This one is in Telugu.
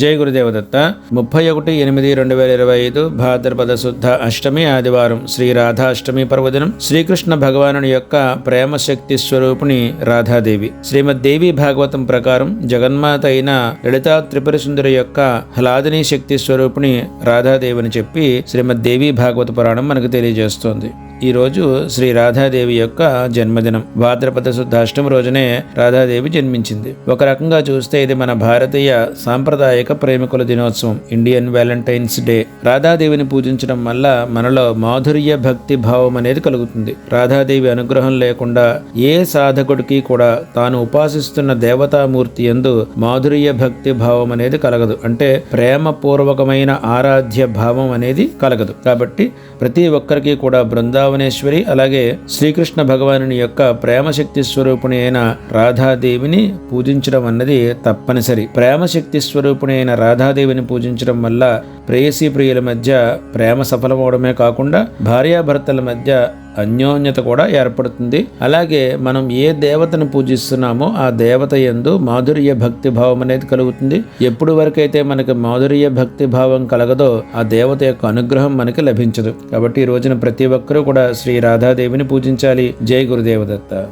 జై గురుదేవదత్త. ముప్పై ఒకటి ఎనిమిది రెండు వేల ఇరవై ఐదు భాద్రపద శుద్ధ అష్టమి ఆదివారం శ్రీ రాధా అష్టమి పర్వదినం శ్రీకృష్ణ భగవానుని యొక్క ప్రేమ శక్తి స్వరూపిణి రాధాదేవి. శ్రీమద్ దేవి భాగవతం ప్రకారం జగన్మాత అయిన లలితా త్రిపుర సుందరి యొక్క హ్లాదిని శక్తి స్వరూపిణి రాధాదేవిని చెప్పి శ్రీమద్ దేవి భాగవత పురాణం మనకు తెలియజేస్తోంది. ఈరోజు శ్రీ రాధాదేవి యొక్క జన్మదినం. భాద్రపద శుద్ధ అష్టమి రోజునే రాధాదేవి జన్మించింది. ఒక రకంగా చూస్తే ఇది మన భారతీయ సాంప్రదాయక ప్రేమికుల దినోత్సవం ఇండియన్ వ్యాలంటైన్స్ డే. రాధాదేవిని పూజించడం వల్ల మనలో మాధుర్య భక్తి భావం అనేది కలుగుతుంది. రాధాదేవి అనుగ్రహం లేకుండా ఏ సాధకుడికి కూడా తాను ఉపాసిస్తున్న దేవతామూర్తి ఎందు మాధుర్య భక్తి భావం అనేది కలగదు. అంటే ప్రేమ పూర్వకమైన ఆరాధ్య భావం అనేది కలగదు. కాబట్టి ప్రతి ఒక్కరికి కూడా బృందావనేశ్వరి అలాగే శ్రీకృష్ణ భగవానుని యొక్క ప్రేమశక్తి స్వరూపుని అయిన రాధాదేవిని పూజించడం అన్నది తప్పనిసరి. ప్రేమశక్తి స్వరూపుని అయిన రాధాదేవిని పూజించడం వల్ల ప్రేయసీ ప్రియుల మధ్య ప్రేమ సఫలమవడమే కాకుండా భార్యాభర్తల మధ్య అన్యోన్యత కూడా ఏర్పడుతుంది. అలాగే మనం ఏ దేవతను పూజిస్తున్నామో ఆ దేవత ఎందు మాధుర్య భక్తి భావం అనేది కలుగుతుంది. ఎప్పుడు వరకైతే మనకి మాధుర్య భక్తి భావం కలగదో ఆ దేవత యొక్క అనుగ్రహం మనకి లభించదు. కాబట్టి ఈ రోజున ప్రతి ఒక్కరూ కూడా శ్రీ రాధాదేవిని పూజించాలి. జై గురుదేవదత్త.